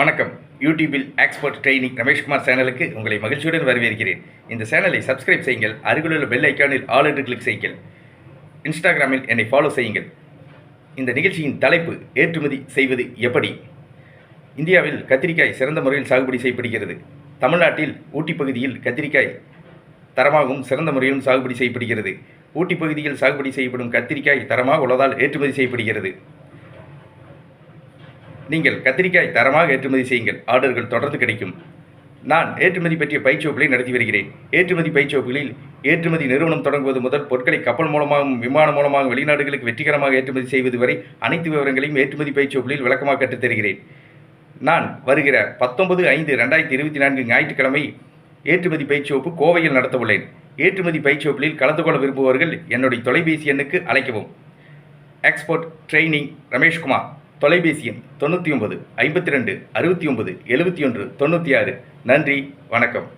வணக்கம். யூடியூபில் expert training Rameshkumar சேனலுக்கு உங்களை மகிழ்ச்சியுடன் வரவேற்கிறேன். இந்த சேனலை சப்ஸ்கிரைப் செய்யுங்கள் அருகிலுள்ள பெல் ஐக்கானில் ஆல் என்று கிளிக் செய்யுங்கள். இன்ஸ்டாகிராமில் என்னை ஃபாலோ செய்யுங்கள். இந்த நிகழ்ச்சியின் தலைப்பு ஏற்றுமதி செய்வது எப்படி? இந்தியாவில் கத்திரிக்காய் சிறந்த முறையில் சாகுபடி செய்யப்படுகிறது. தமிழ்நாட்டில் ஊட்டி பகுதியில் கத்திரிக்காய் தரமாகவும் சிறந்த முறையிலும் சாகுபடி செய்யப்படுகிறது. ஊட்டி பகுதியில் சாகுபடி செய்யப்படும் கத்திரிக்காய் தரமாக உள்ளதால் ஏற்றுமதி செய்யப்படுகிறது. நீங்கள் கத்திரிக்காய் தரமாக ஏற்றுமதி செய்யுங்கள். ஆர்டர்கள் தொடர்ந்து கிடைக்கும். நான் ஏற்றுமதி பற்றிய பயிற்சிவப்புகளை நடத்தி வருகிறேன். ஏற்றுமதி பயிற்சிவப்புகளில் ஏற்றுமதி நிறுவனம் தொடங்குவது முதல் பொருட்களை கப்பல் மூலமாகவும் விமானம் மூலமாக வெளிநாடுகளுக்கு வெற்றிகரமாக ஏற்றுமதி செய்வது வரை அனைத்து விவரங்களையும் ஏற்றுமதி பயிற்சிவப்புகளில் விளக்கமாக கற்றுத் தருகிறேன். நான் வருகிற பத்தொன்பது ஐந்து ரெண்டாயிரத்தி இருபத்தி நான்கு ஞாயிற்றுக்கிழமை ஏற்றுமதி பயிற்சிவப்பு கோவையில் நடத்தவுள்ளேன். ஏற்றுமதி பயிற்சிவப்புகளில் கலந்து கொள்ள விரும்புபவர்கள் என்னுடைய தொலைபேசி எண்ணுக்கு அழைக்கவும். எக்ஸ்போர்ட் ட்ரைனிங் ரமேஷ்குமார் தொலைபேசி எண் தொண்ணூற்றி ஒன்பது ஐம்பத்தி ரெண்டு அறுபத்தி ஒன்பது எழுபத்தி ஒன்று தொண்ணூற்றி ஆறு. நன்றி வணக்கம்.